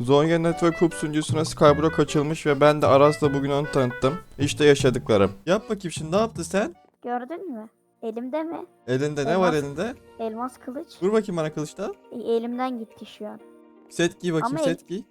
Zonya Network Hub sunucusuna Skyblock açılmış ve ben de Aras'la bugün onu tanıttım. İşte yaşadıklarım. Yap bakayım şimdi ne yaptın sen? Gördün mü? Elimde mi? Elinde ne var Elmas. elinde? Elmas kılıç. Vur bakayım bana kılıçta. E, elimden gitti şu an. Set giy bakayım Ama set giy.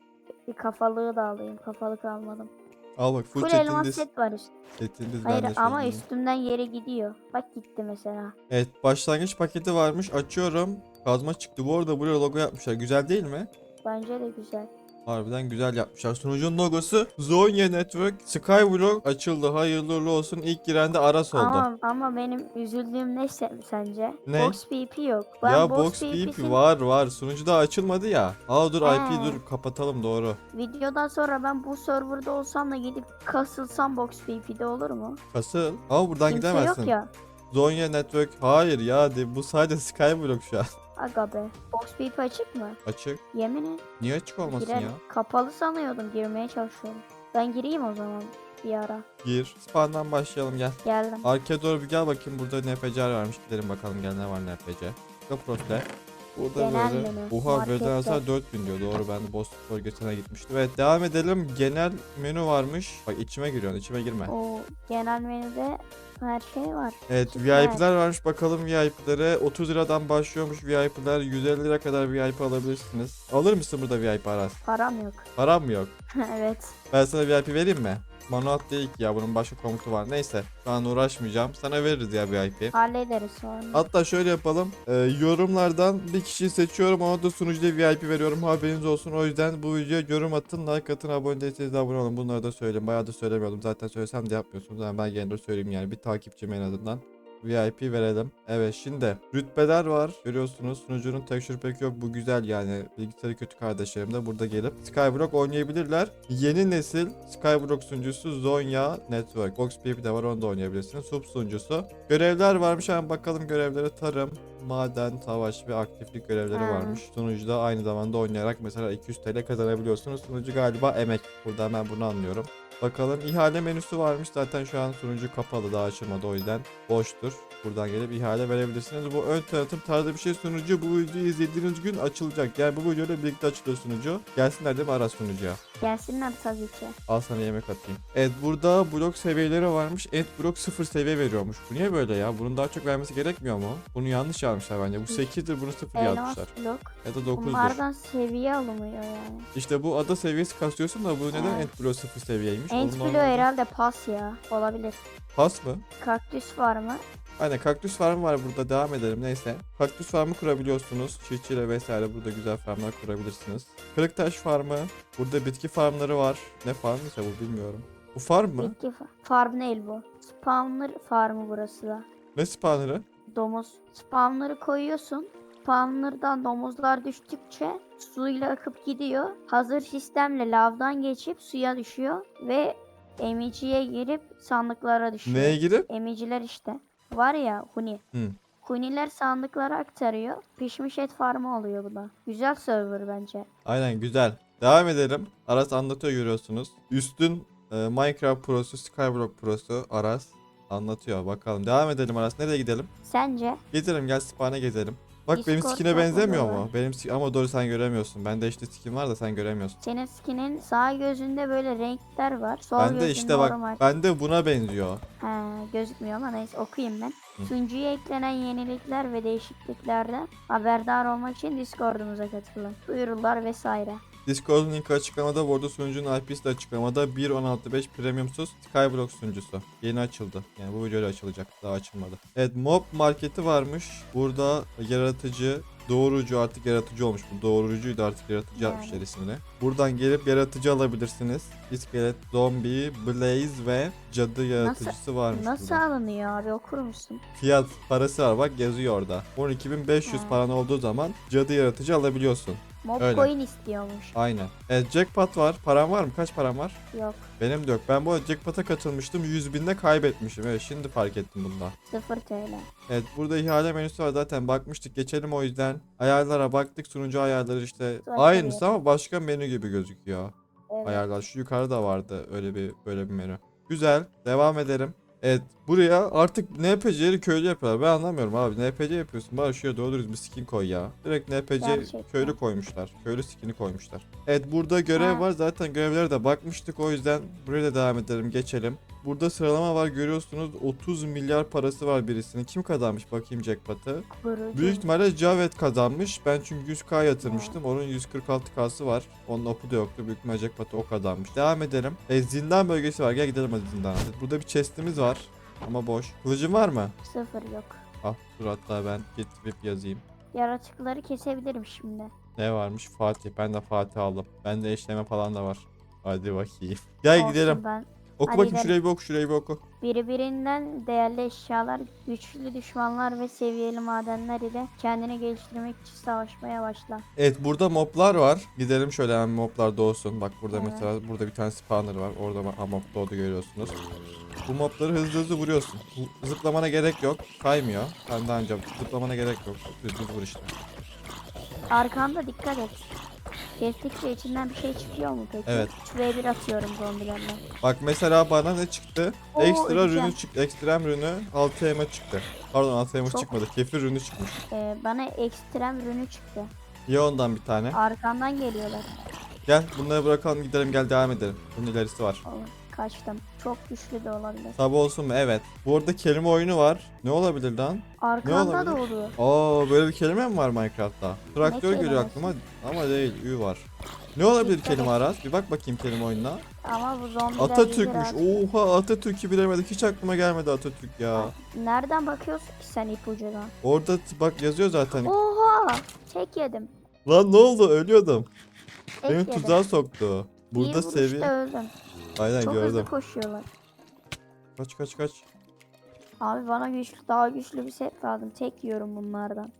Bir kafalığı da alayım. Kafalık almadım. Al bak full, Full elmas set var üst. Setini diz Hayır ben de ama söyleyeyim. üstümden yere gidiyor. Bak gitti mesela. Evet başlangıç paketi varmış açıyorum. Kazma çıktı bu arada buraya logo yapmışlar. Güzel değil mi? Bence de güzel. Harbiden güzel yapmışlar. Sunucunun logosu Zonya Network Skyblock açıldı. Hayırlı uğurlu olsun. İlk giren de Aras oldu. Ama, ama benim üzüldüğüm ne se- sence? Ne? Box PP yok. Ben ya Box, Box PP PP'sin var var. Sunucu daha açılmadı ya. Aa dur He. IP dur kapatalım doğru. Videodan sonra ben bu serverda olsam da gidip kasılsam Box PP'de olur mu? Kasıl. Ama buradan Kimse gidemezsin. yok ya. Zonya Network hayır ya de, bu sadece Skyblock şu an. Aga be. Box PP açık mı? Açık. Yemin et. Niye açık olmasın Girerim. ya? Kapalı sanıyordum. Girmeye çalışıyorum. Ben gireyim o zaman bir ara. Gir. Spawn'dan başlayalım gel. Geldim. Arkaya doğru bir gel bakayım burada NPC varmış. Gidelim bakalım gel ne var NPC. Kaprotle. Burada Genel böyle. menü, Oha beden hasar 4000 diyor. Doğru ben de boss bölgesine gitmiştim. Evet devam edelim. Genel menü varmış. Bak içime giriyorsun içime girme. O genel menüde her şey var. Evet Süper. VIP'ler varmış bakalım VIP'lere 30 liradan başlıyormuş VIP'ler 150 lira kadar VIP alabilirsiniz. Alır mısın burada VIP Aras? Param yok. Param mı yok? evet. Ben sana VIP vereyim mi? Manuat değil ki ya bunun başka komutu var. Neyse şu an uğraşmayacağım. Sana veririz ya VIP. Hallederiz sonra. Hatta şöyle yapalım. Ee, yorumlardan bir kişiyi seçiyorum. Ona da sunucuda VIP veriyorum. Haberiniz olsun. O yüzden bu videoya yorum atın. Like atın. Abone değilseniz de abone olun. Bunları da söyleyeyim. Bayağı da söylemiyordum. Zaten söylesem de yapmıyorsunuz. Yani ben gene de söyleyeyim yani. Bir takipçim en azından. VIP verelim. Evet şimdi rütbeler var. Görüyorsunuz sunucunun tekstürü pek yok. Bu güzel yani. Bilgisayarı kötü kardeşlerim de burada gelip Skyblock oynayabilirler. Yeni nesil Skyblock sunucusu Zonya Network. Box PP de var onu da oynayabilirsiniz. Sub sunucusu. Görevler varmış. Hemen bakalım görevlere. Tarım, maden, savaş ve aktiflik görevleri Ha. varmış. Sunucuda aynı zamanda oynayarak mesela 200 TL kazanabiliyorsunuz. Sunucu galiba emek. Burada hemen bunu anlıyorum. Bakalım ihale menüsü varmış. Zaten şu an sunucu kapalı daha açılmadı o yüzden boştur. Buradan gelip ihale verebilirsiniz. Bu ön tanıtım tarzı bir şey sunucu. Bu videoyu izlediğiniz gün açılacak. Yani bu videoyla birlikte açılıyor sunucu. Gelsinler değil mi ara sunucuya? Gelsinler tabii ki. Al sana yemek atayım. Evet burada blok seviyeleri varmış. Et blok 0 seviye veriyormuş. Bu niye böyle ya? Bunun daha çok vermesi gerekmiyor mu? Bunu yanlış yazmışlar bence. Bu 8'dir bunu 0 Elmas yazmışlar. blok. Ya da 9'dur. Bunlardan seviye alınmıyor yani. İşte bu ada seviyesi kasıyorsun da bu neden Evet. Ent blok 0 seviyeymiş? Ent Onun bloğu normalde- herhalde pas ya. Olabilir. Pas mı? Kaktüs var mı? Aynen kaktüs farmı var burada devam edelim neyse. Kaktüs farmı kurabiliyorsunuz. Çiftçiyle vesaire burada güzel farmlar kurabilirsiniz. Kırıktaş farmı. Burada bitki farmları var. Ne farmıysa bu bilmiyorum. Bu farm mı? Bitki fa- farm değil bu. Spawner farmı burası da. Ne spawner'ı? Domuz. Spawner'ı koyuyorsun. Spawner'dan domuzlar düştükçe suyla akıp gidiyor. Hazır sistemle lavdan geçip suya düşüyor ve emiciye girip sandıklara düşüyor. Neye girip? Emiciler işte. Var ya huni. Hı. Huniler sandıklara aktarıyor. Pişmiş et farmı oluyor bu da. Güzel server bence. Aynen güzel. Devam edelim. Aras anlatıyor görüyorsunuz. Üstün e, Minecraft Pro'su, Skyblock Pro'su Aras anlatıyor. Bakalım. Devam edelim Aras. Nereye gidelim? Sence? Gezelim gel spawn'a gezelim. Bak benim Discord skine benzemiyor mu? var. Benim sk- ama doğru sen göremiyorsun. Bende işte skin var da sen göremiyorsun. Senin skinin sağ gözünde böyle renkler var. Sol Bende gözünde işte bak normal. bende buna benziyor. Ha, gözükmüyor ama neyse okuyayım ben. Hı. Sunucuya eklenen yenilikler ve değişikliklerden haberdar olmak için Discord'umuza katılın. Duyurular vesaire. Discord'un linki açıklamada. Arada sunucunun IP'si de açıklamada. 1.16.5 premiumsuz Skyblock sunucusu. Yeni açıldı. Yani bu videoyla açılacak. Daha açılmadı. Evet mob marketi varmış. Burada yaratıcı Doğrucu artık yaratıcı olmuş. Bu doğrucuydu artık yaratıcı Yani. yapmışlar ismini. Buradan gelip yaratıcı alabilirsiniz. İskelet, zombi, blaze ve cadı yaratıcısı varmış Nasıl burada. alınıyor abi okur musun? Fiyat parası var bak yazıyor orada. 12.500 Ha. paran olduğu zaman cadı yaratıcı alabiliyorsun. Mob Öyle. coin istiyormuş. Aynen. Evet jackpot var. Paran var mı? Kaç paran var? Yok Benim de yok. Ben bu arada jackpot'a katılmıştım. 100 binde kaybetmişim. Evet şimdi fark ettim bunda. 0 TL. Evet burada ihale menüsü var zaten bakmıştık. Geçelim o yüzden. Ayarlara baktık. Sunucu ayarları işte aynısı ama başka menü gibi gözüküyor. Evet. Ayarlar. Şu yukarıda vardı öyle bir böyle bir menü. Güzel. Devam edelim. Evet buraya artık NPC'leri köylü yapıyorlar. Ben anlamıyorum abi. NPC yapıyorsun. Bari şuraya doğru düz bir skin koy ya. Direkt NPC Gerçekten. köylü koymuşlar. Köylü skin'i koymuşlar. Evet burada görev Ha. var. Zaten görevlere de bakmıştık. O yüzden buraya da devam edelim. Geçelim. Burada sıralama var görüyorsunuz. 30 milyar parası var birisinin. Kim kazanmış bakayım jackpot'ı. Büyük ihtimalle Cavet kazanmış. Ben çünkü 100k yatırmıştım. Onun 146k'sı var. Onun opu da yoktu. Büyük ihtimalle jackpot'ı o kazanmış. Devam edelim. E, zindan bölgesi var. Gel gidelim hadi zindana. Burada bir chest'imiz var. Ama boş. Kılıcın var mı? Sıfır yok. Al dur hatta ben getirip yazayım. Yaratıkları kesebilirim şimdi. Ne varmış? Fatih. Ben de Fatih aldım. Bende eşleme falan da var. Hadi bakayım. Gel Olsun gidelim. Ben. Oku Hadi bakayım gidelim. şurayı bir oku şurayı bir oku. Birbirinden değerli eşyalar, güçlü düşmanlar ve seviyeli madenler ile kendini geliştirmek için savaşmaya başla. Evet burada moblar var. Gidelim şöyle hemen moblar doğsun. Bak burada Evet. mesela burada bir tane spawner var. Orada ma- mob doğdu görüyorsunuz. Bu mobları hızlı hızlı vuruyorsun. Bu- Zıplamana gerek yok. Kaymıyor. Ben daha önce zıplamana gerek yok. Hızlı hızlı vur işte. Arkanda dikkat et. Kestikçe içinden bir şey çıkıyor mu peki? Evet. Şuraya bir atıyorum zombilerle. Bak mesela bana ne çıktı? Oo, Ekstra öleceğim. rünü çıktı. Ekstrem rünü 6 ema çıktı. Pardon 6 ema Çok- çıkmadı. Kefir rünü çıkmış. Ee, bana ekstrem rünü çıktı. Ya ondan bir tane. Arkamdan geliyorlar. Gel bunları bırakalım gidelim gel devam edelim. Bunun ilerisi var. Oğlum, kaçtım. Çok güçlü de olabilir. Sabah olsun mu? Evet. Bu arada kelime oyunu var. Ne olabilir lan? Arkanda olabilir? doğdu. Aa böyle bir kelime mi var Minecraft'ta? Traktör geliyor kelimesi? aklıma ama değil. Ü var. Ne olabilir Dikkat kelime et. Aras? Bir bak bakayım kelime oyununa. Ama bu zombiler Atatürk'müş. gelir abi. Oha Atatürk'ü bilemedik. Hiç aklıma gelmedi Atatürk ya. Nereden bakıyorsun ki sen ipucuna? Orada t- bak yazıyor zaten. Oha! Tek yedim. Lan ne oldu? Ölüyordum. Tek Beni yedim. tuzağa soktu. Bir Burada vuruşta seviye. öldüm. Aynen Çok gördüm. hızlı koşuyorlar. Kaç kaç kaç. Abi bana güçlü, daha güçlü bir set lazım. Tek yiyorum bunlardan.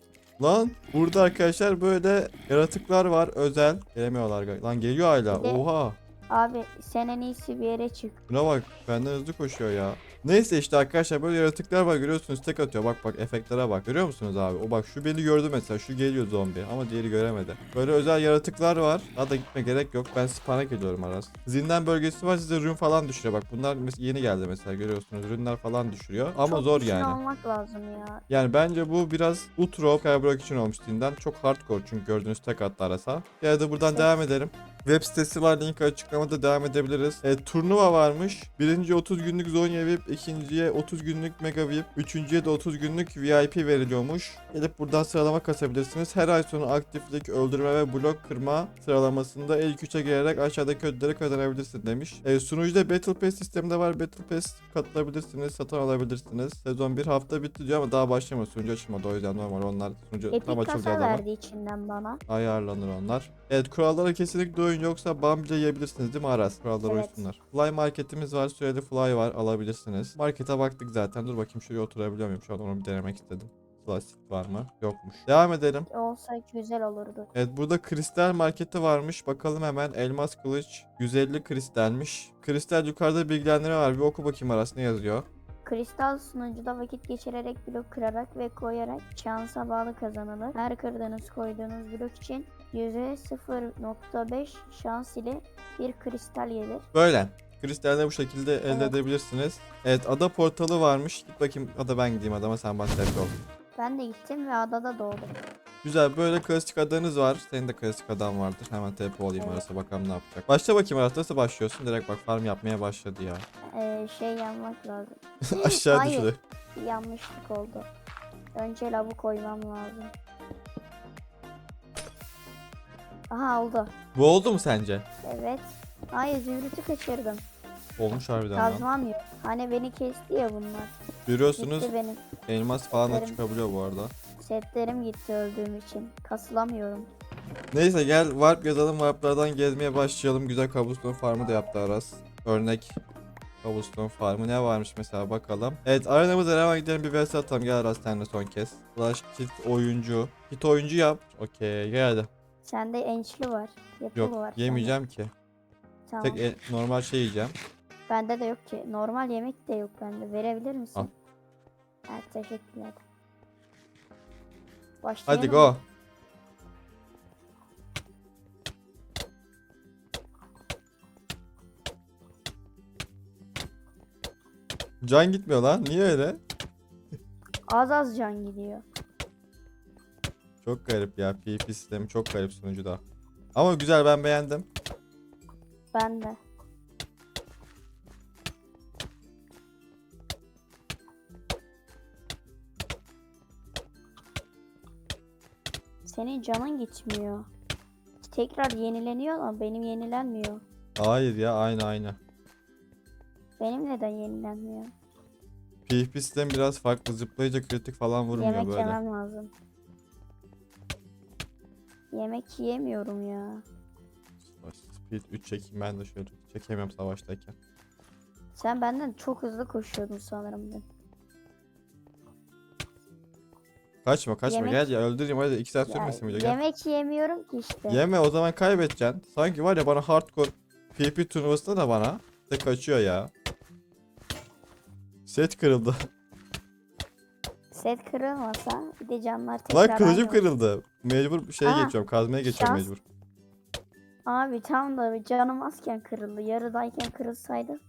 Lan burada arkadaşlar böyle yaratıklar var özel. Gelemiyorlar. Lan geliyor hala. Bir de- Oha. Abi sen en iyisi bir yere çık. Buna bak benden hızlı koşuyor ya. Neyse işte arkadaşlar böyle yaratıklar var görüyorsunuz tek atıyor bak bak efektlere bak görüyor musunuz abi o bak şu beni gördü mesela şu geliyor zombi ama diğeri göremedi. Böyle özel yaratıklar var daha da gitme gerek yok ben spana geliyorum Aras. Zindan bölgesi var size rün falan düşürüyor bak bunlar yeni geldi mesela görüyorsunuz rünler falan düşürüyor ama Çok zor yani. olmak lazım ya. Yani bence bu biraz utro Skyblock için olmuş zindan çok hardcore çünkü gördüğünüz tek attı Aras'a. Ya da buradan Evet. devam edelim. Web sitesi var link açıklamada devam edebiliriz. E, turnuva varmış. Birinci 30 günlük Zonya VIP, ikinciye 30 günlük Mega VIP, üçüncüye de 30 günlük VIP veriliyormuş. Gelip buradan sıralama kasabilirsiniz. Her ay sonu aktiflik, öldürme ve blok kırma sıralamasında ilk 3'e girerek aşağıdaki ödülleri kazanabilirsin demiş. E, sunucuda Battle Pass sisteminde var. Battle Pass katılabilirsiniz, satın alabilirsiniz. Sezon 1 hafta bitti diyor ama daha başlamadı. Sunucu açılmadı o yüzden normal onlar sunucu tam Epic açıldı kasa adama. verdi içinden bana. Ayarlanır onlar. Evet kurallara kesinlikle uyun yoksa ban bile yiyebilirsiniz değil mi Aras? Kurallara Evet. uysunlar. Fly marketimiz var. Süreli fly var. Alabilirsiniz. Markete baktık zaten. Dur bakayım şuraya oturabiliyor muyum? Şu an onu bir denemek istedim. Plastik var mı? Yokmuş. Devam edelim. Olsa güzel olurdu. Evet burada kristal marketi varmış. Bakalım hemen elmas kılıç 150 kristalmiş. Kristal yukarıda bilgilendirme var. Bir oku bakayım Aras ne yazıyor? Kristal sunucuda vakit geçirerek blok kırarak ve koyarak şansa bağlı kazanılır. Her kırdığınız koyduğunuz blok için %0.5 şans ile bir kristal gelir. Böyle. Kristalleri bu şekilde elde Evet. edebilirsiniz. Evet ada portalı varmış. Git bakayım ada ben gideyim adama sen tepki ol. Ben de gittim ve adada doğdum. Güzel böyle klasik adanız var. Senin de klasik adan vardır. Hemen TP olayım Evet. arası bakalım ne yapacak. Başla bakayım Aras nasıl başlıyorsun? Direkt bak farm yapmaya başladı ya. Ee, şey yanmak lazım. Aşağı düştü. Yanlışlık oldu. Önce lavu koymam lazım. Aha oldu. Bu oldu mu sence? Evet. Hayır zümrütü kaçırdım. Olmuş harbiden lan. Kazmam yok. Hani beni kesti ya bunlar. Görüyorsunuz Gitti benim. elmas falan da Setlerim. çıkabiliyor bu arada. Setlerim gitti öldüğüm için. Kasılamıyorum. Neyse gel warp yazalım. Warplardan gezmeye başlayalım. Güzel cobblestone farmı da yaptı Aras. Örnek cobblestone farmı ne varmış mesela bakalım. Evet arenamıza hemen gidelim bir vs atalım. Gel Aras senle son kez. Flash kit oyuncu. Kit oyuncu yap. Okey geldi. Sende ençli var. Yapılı Yok var. sende. yemeyeceğim ki. Tamam. Tek e- normal şey yiyeceğim. Bende de yok ki. Normal yemek de yok bende. Verebilir misin? Al. Evet teşekkürler. Başlayalım. Hadi go. Can gitmiyor lan. Niye öyle? Az az can gidiyor. Çok garip ya. PvP sistemi çok garip sunucuda. Ama güzel ben beğendim. Ben de. Senin canın gitmiyor. Tekrar yenileniyor ama benim yenilenmiyor. Hayır ya aynı aynı. Benim neden yenilenmiyor? PvP sistemi biraz farklı. Zıplayınca kritik falan vurmuyor Yemek böyle. yemem lazım. Yemek yiyemiyorum ya. Speed 3 çekeyim ben de şöyle. Çekemiyorum savaştayken. Sen benden çok hızlı koşuyordun sanırım dün. Kaçma kaçma Yemek- gel ya öldüreyim hadi 2 saat Ya, sürmesin video gel. yemek yemiyorum ki işte. Yeme o zaman kaybedeceksin. Sanki var ya bana hardcore PvP turnuvasında da bana de kaçıyor ya. Set kırıldı. Set kırılmasa bir de canlar tekrar Lan kılıcım aynı. kırıldı. Mecbur şeye Aa, geçiyorum. Kazmaya geçiyorum şans. mecbur. Abi tam da canım azken kırıldı. Yarıdayken kırılsaydı.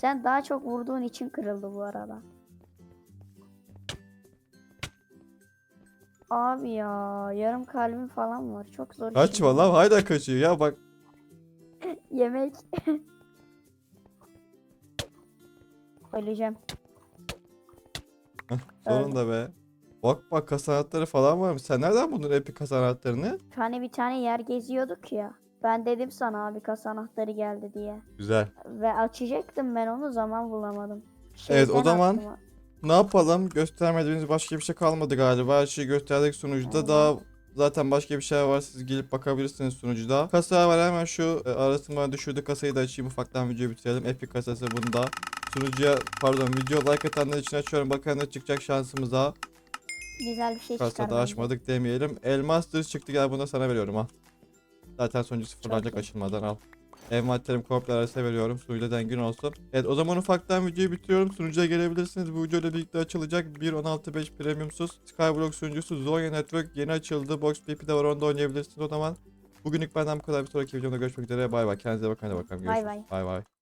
Sen daha çok vurduğun için kırıldı bu arada. Abi ya yarım kalbim falan var. Çok zor. Kaçma lan hala kaçıyor ya bak. Yemek. Öleceğim. Sonunda be. Bak bak kasanatları falan varmış. Sen nereden buldun epik kasanatlarını? Hani bir tane yer geziyorduk ya. Ben dedim sana abi kasa anahtarı geldi diye. Güzel. Ve açacaktım ben onu zaman bulamadım. Evet, o zaman- aklıma- Ne yapalım? Göstermediğimiz başka bir şey kalmadı galiba. Her şeyi gösterdik sunucuda. Daha zaten başka bir şey var. Siz gelip bakabilirsiniz sunucuda. Kasa var hemen şu e, arasını düşürdü. Kasayı da açayım. Ufaktan videoyu bitirelim. Epic kasası bunda. Sunucuya pardon video like atanlar için açıyorum. Bakalım ne çıkacak şansımıza. Güzel bir şey çıkar Kasada bence. açmadık demeyelim. Elmaster çıktı gel bunu da sana veriyorum al. Zaten sonucu sıfırlanacak iyi. açılmadan al. Envanterim komple arasına veriyorum. Suyla dengin olsun. Evet o zaman ufaktan videoyu bitiriyorum. Sunucuya gelebilirsiniz. Bu videoyla birlikte açılacak 1.16.5 premiumsuz Skyblock sunucusu Zonya Network yeni açıldı. Box PP de var onda oynayabilirsiniz o zaman. Bugünlük benden bu kadar. Bir sonraki videomda görüşmek üzere. Bay bay. Kendinize bakın. Hadi bakalım. Görüşürüz. Bay bay.